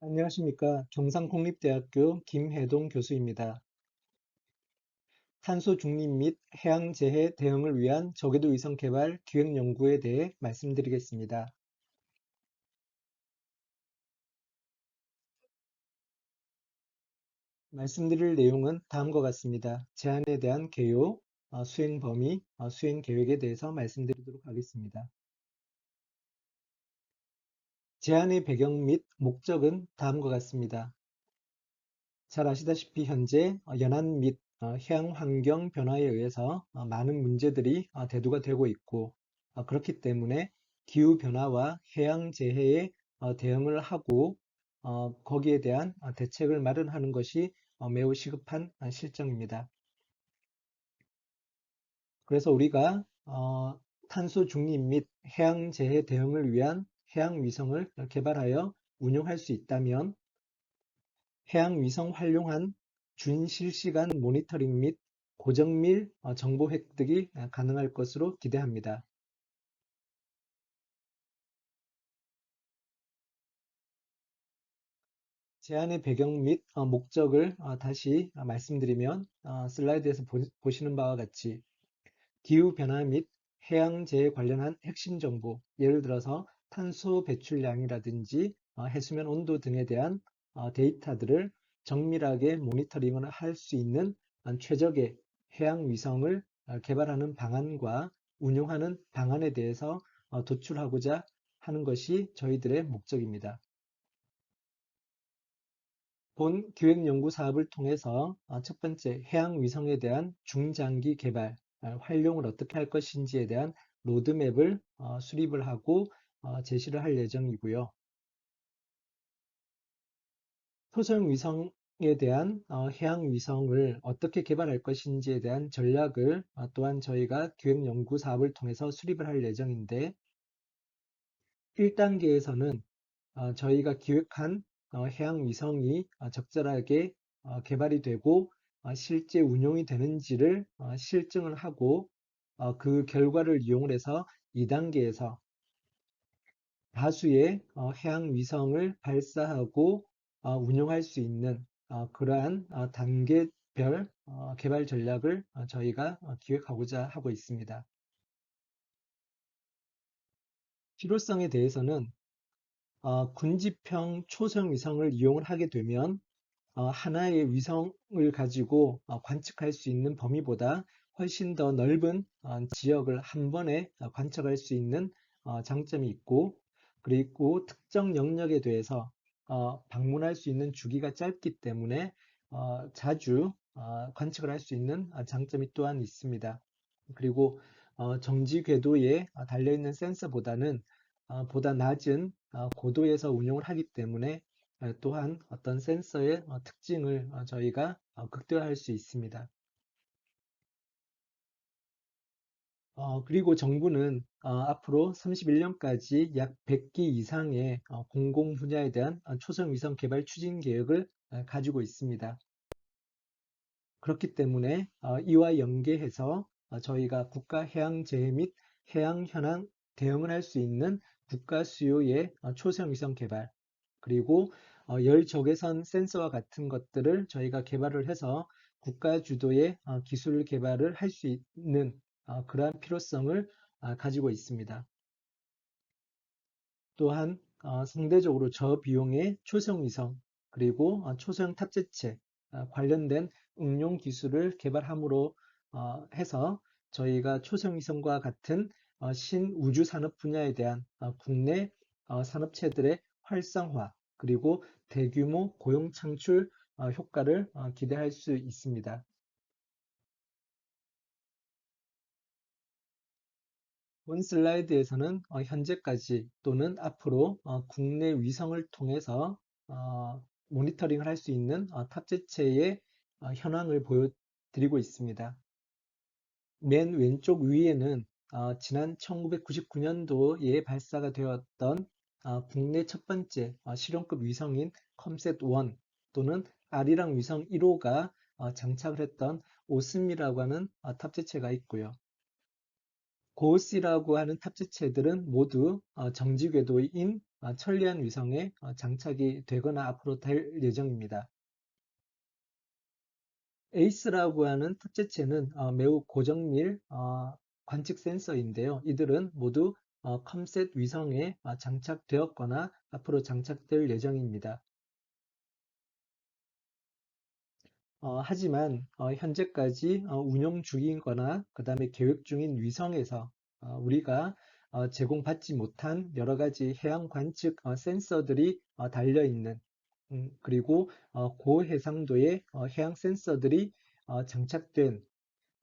안녕하십니까. 경상국립대학교 김혜동 교수입니다. 탄소 중립 및 해양 재해 대응을 위한 저궤도 위성 개발 기획 연구에 대해 말씀드리겠습니다. 말씀드릴 내용은 다음과 같습니다. 제안에 대한 개요, 어, 수행 범위, 어, 수행 계획에 대해서 말씀드리도록 하겠습니다. 제안의 배경 및 목적은 다음과 같습니다. 잘 아시다시피 현재 어, 연안 및 해양 환경 변화에 의해서 많은 문제들이 대두가 되고 있고 그렇기 때문에 기후 변화와 해양 재해에 대응을 하고 거기에 대한 대책을 마련하는 것이 매우 시급한 실정입니다. 그래서 우리가 탄소 중립 및 해양 재해 대응을 위한 해양 위성을 개발하여 운용할 수 있다면 해양 위성 활용한 준 실시간 모니터링 및 고정밀 정보 획득이 가능할 것으로 기대합니다. 제안의 배경 및 목적을 다시 말씀드리면 슬라이드에서 보시는 바와 같이 기후변화 및 해양재해 관련한 핵심 정보, 예를 들어서 탄소 배출량이라든지 해수면 온도 등에 대한 데이터들을 정밀하게 모니터링을 할 수 있는 최적의 해양 위성을 개발하는 방안과 운용하는 방안에 대해서 도출하고자 하는 것이 저희들의 목적입니다. 본 기획연구 사업을 통해서 첫 번째 해양 위성에 대한 중장기 개발, 활용을 어떻게 할 것인지에 대한 로드맵을 어, 수립을 하고 어, 제시를 할 예정이고요. 토성 위성에 대한 어, 해양 위성을 어떻게 개발할 것인지에 대한 전략을 또한 저희가 기획 연구 사업을 통해서 수립을 할 예정인데 1단계에서는 저희가 기획한 해양 위성이 적절하게 개발이 되고 어, 실제 운용이 되는지를 어, 실증을 하고 어, 그 결과를 이용을 해서 2단계에서 다수의 해양 위성을 발사하고 운용할 수 있는 그러한 단계별 개발 전략을 저희가 기획하고자 하고 있습니다. 필요성에 대해서는 군집형 초성 위성을 이용을 하게 되면 어, 하나의 위성을 가지고 어, 관측할 수 있는 범위보다 훨씬 더 넓은 어, 지역을 한 번에 관측할 수 있는 장점이 있고 그리고 특정 영역에 대해서 방문할 수 있는 주기가 짧기 때문에 자주 관측을 할 수 있는 장점이 또한 있습니다. 그리고 정지 궤도에 달려있는 센서보다는 보다 낮은 고도에서 운용을 하기 때문에 어, 또한 어떤 센서의 어, 특징을 어, 저희가 극대화할 수 있습니다. 그리고 정부는 앞으로 31년까지 약 100기 이상의 공공 분야에 대한 초성 위성 개발 추진 계획을 가지고 있습니다. 그렇기 때문에 이와 연계해서 저희가 국가 해양 재해 및 해양 현황 대응을 할 수 있는 국가 수요의 초성 위성 개발 그리고 어, 열 적외선 센서와 같은 것들을 저희가 개발을 해서 국가 주도의 어, 기술 개발을 할 수 있는 어, 그러한 필요성을 가지고 있습니다. 또한 상대적으로 저비용의 초성위성 그리고 초소형 탑재체 관련된 응용 기술을 개발함으로 해서 저희가 초성위성과 같은 신우주 산업 분야에 대한 국내 산업체들의 활성화 그리고 대규모 고용 창출 어, 효과를 어, 기대할 수 있습니다. 본 슬라이드에서는 어, 현재까지 또는 앞으로 국내 위성을 통해서 모니터링을 할 수 있는 탑재체의 현황을 보여드리고 있습니다. 맨 왼쪽 위에는 지난 1999년도에 발사가 되었던 아, 국내 첫 번째 아, 실용급 위성인 컴셋1 또는 아리랑 위성 1호가 어, 장착을 했던 오스미라고 하는 어, 탑재체가 있고요. 고스라고 하는 탑재체들은 모두 어, 정지 궤도인 천리안 위성에 장착이 되거나 앞으로 될 예정입니다. 에이스라고 하는 탑재체는 매우 고정밀 관측 센서인데요. 이들은 모두 컴셋 위성에 장착되었거나 앞으로 장착될 예정입니다. 어, 하지만 어, 현재까지 어, 운영 중이거나 그 다음에 계획 중인 위성에서 어, 우리가 어, 제공받지 못한 여러 가지 해양 관측 어, 센서들이 어, 달려 있는 음, 그리고 어, 고해상도의 어, 해양 센서들이 어, 장착된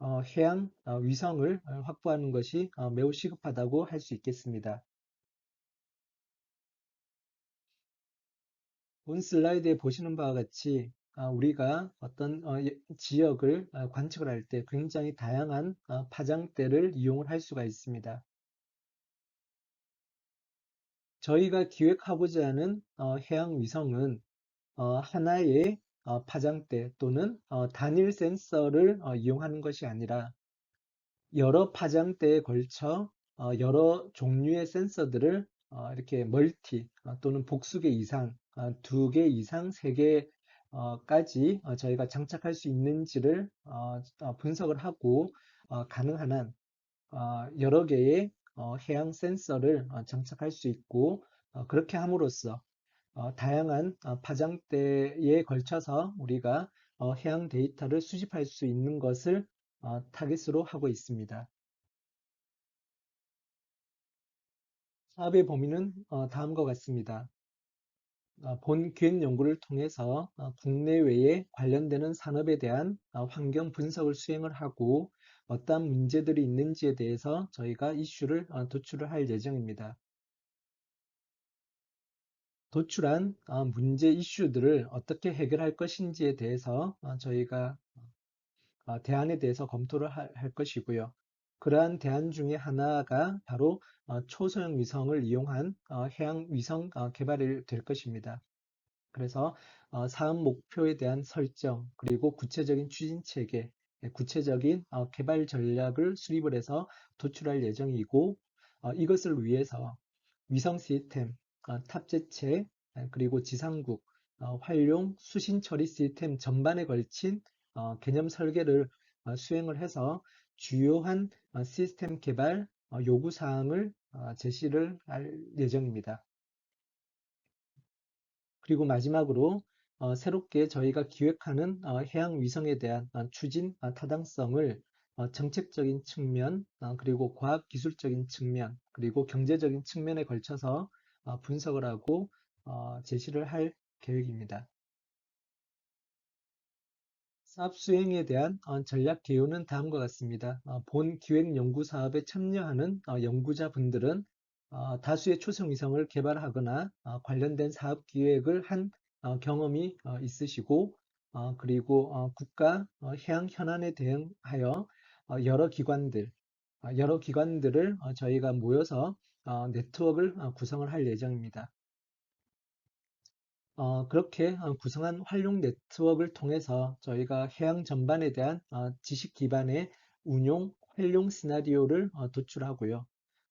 어, 해양 어, 위성을 어, 확보하는 것이 어, 매우 시급하다고 할 수 있겠습니다. 본 슬라이드에 보시는 바와 같이 아, 우리가 어떤 어, 예, 지역을 어, 관측을 할 때 굉장히 다양한 어, 파장대를 이용을 할 수가 있습니다. 저희가 기획하고자 하는 해양 위성은 하나의 파장대 또는 단일 센서를 이용하는 것이 아니라 여러 파장대에 걸쳐 여러 종류의 센서들을 이렇게 멀티 또는 복수 개 이상, 두 개 이상, 세 개 까지 어, 저희가 장착할 수 있는지를 어, 어, 분석을 하고 가능한 한 여러 개의 해양 센서를 장착할 수 있고 그렇게 함으로써 다양한 파장대에 걸쳐서 우리가 해양 데이터를 수집할 수 있는 것을 타깃으로 하고 있습니다. 사업의 범위는 다음과 같습니다. 어, 본 기획 연구를 통해서 어, 국내외에 관련되는 산업에 대한 어, 환경 분석을 수행을 하고 어떠한 문제들이 있는지에 대해서 저희가 이슈를 도출을 할 예정입니다. 도출한 문제 이슈들을 어떻게 해결할 것인지에 대해서 저희가 대안에 대해서 검토를 할 것이고요. 그러한 대안 중에 하나가 바로 어, 초소형 위성을 이용한 어, 해양 위성 어, 개발이 될 것입니다. 그래서 사업 목표에 대한 설정 그리고 구체적인 추진 체계, 예, 구체적인 개발 전략을 수립을 해서 도출할 예정이고 이것을 위해서 위성 시스템, 탑재체 예, 그리고 지상국, 활용 수신 처리 시스템 전반에 걸친 개념 설계를 수행을 해서 주요한 어, 시스템 개발 어, 요구 사항을 어, 제시를 할 예정입니다. 그리고 마지막으로 새롭게 저희가 기획하는 해양 위성에 대한 추진 타당성을 정책적인 측면 그리고 과학 기술적인 측면 그리고 경제적인 측면에 걸쳐서 분석을 하고 제시를 할 계획입니다. 사업 수행에 대한 어, 전략 개요는 다음과 같습니다. 어, 본 기획 연구 사업에 참여하는 어, 연구자분들은 다수의 초성 위성을 개발하거나 관련된 사업 기획을 한 경험이 있으시고 그리고 국가 해양 현안에 대응하여 여러 기관들 여러 기관들을 저희가 모여서 네트워크를 구성을 할 예정입니다. 어, 그렇게 어, 구성한 활용 네트워크를 통해서 저희가 해양 전반에 대한 어, 지식 기반의 운용, 활용 시나리오를 어, 도출하고요.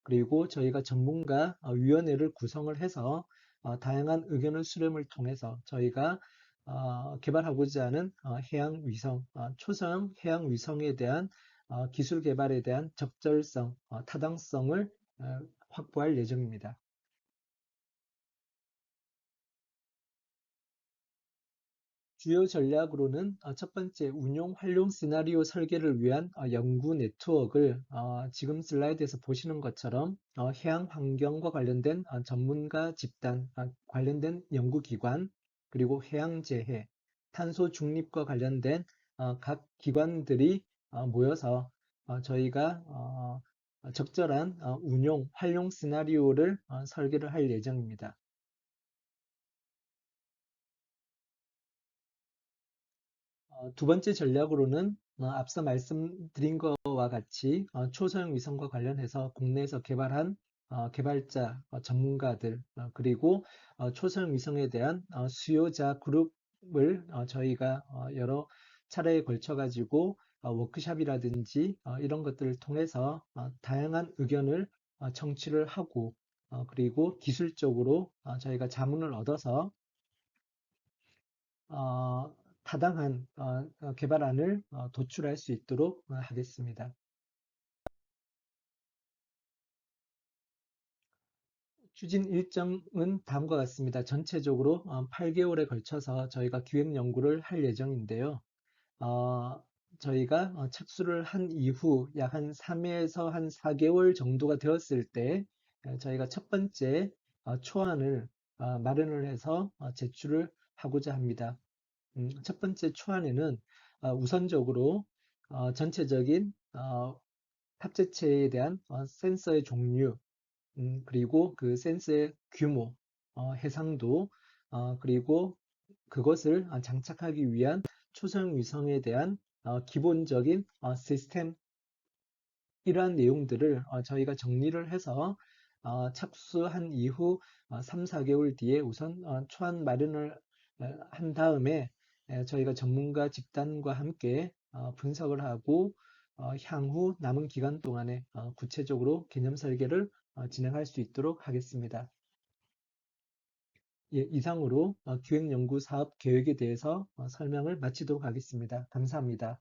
그리고 저희가 전문가 어, 위원회를 구성을 해서 어, 다양한 의견을 수렴을 통해서 저희가 어, 개발하고자 하는 어, 해양 위성, 어, 초성 해양 위성에 대한 어, 기술 개발에 대한 적절성, 어, 타당성을 어, 확보할 예정입니다. 주요 전략으로는 어, 첫 번째 운용 활용 시나리오 설계를 위한 어, 연구 네트워크를 어, 지금 슬라이드에서 보시는 것처럼 해양 환경과 관련된 전문가 집단, 관련된 연구기관, 그리고 해양재해, 탄소 중립과 관련된 각 기관들이 모여서 저희가 적절한 운용, 활용 시나리오를 설계를 할 예정입니다. 두 번째 전략으로는 어, 앞서 말씀드린 것과 같이 어, 초소형 위성과 관련해서 국내에서 개발한 개발자, 전문가들, 그리고 초소형 위성에 대한 수요자 그룹을 저희가 여러 차례에 걸쳐 가지고 워크샵이라든지 이런 것들을 통해서 다양한 의견을 청취를 하고 어, 그리고 기술적으로 어, 저희가 자문을 얻어서 어, 타당한 어, 어, 개발안을 어, 도출할 수 있도록 어, 하겠습니다. 추진 일정은 다음과 같습니다. 전체적으로 8개월에 걸쳐서 저희가 기획 연구를 할 예정인데요. 어, 저희가 어, 착수를 한 이후 약 한 3에서 한 4개월 정도가 되었을 때 어, 저희가 첫 번째 어, 초안을 어, 마련을 해서 어, 제출을 하고자 합니다. 음, 첫 번째 초안에는 어, 우선적으로 어, 전체적인 어, 탑재체에 대한 어, 센서의 종류, 음, 그리고 그 센서의 규모, 어, 해상도, 어, 그리고 그것을 어, 장착하기 위한 초성 위성에 대한 어, 기본적인 어, 시스템. 이러한 내용들을 어, 저희가 정리를 해서 어, 착수한 이후 어, 3, 4개월 뒤에 우선 어, 초안 마련을 어, 한 다음에 에, 저희가 전문가 집단과 함께 어, 분석을 하고 어, 향후 남은 기간 동안에 어, 구체적으로 개념 설계를 어, 진행할 수 있도록 하겠습니다. 예, 이상으로 어, 기획연구 사업 계획에 대해서 어, 설명을 마치도록 하겠습니다. 감사합니다.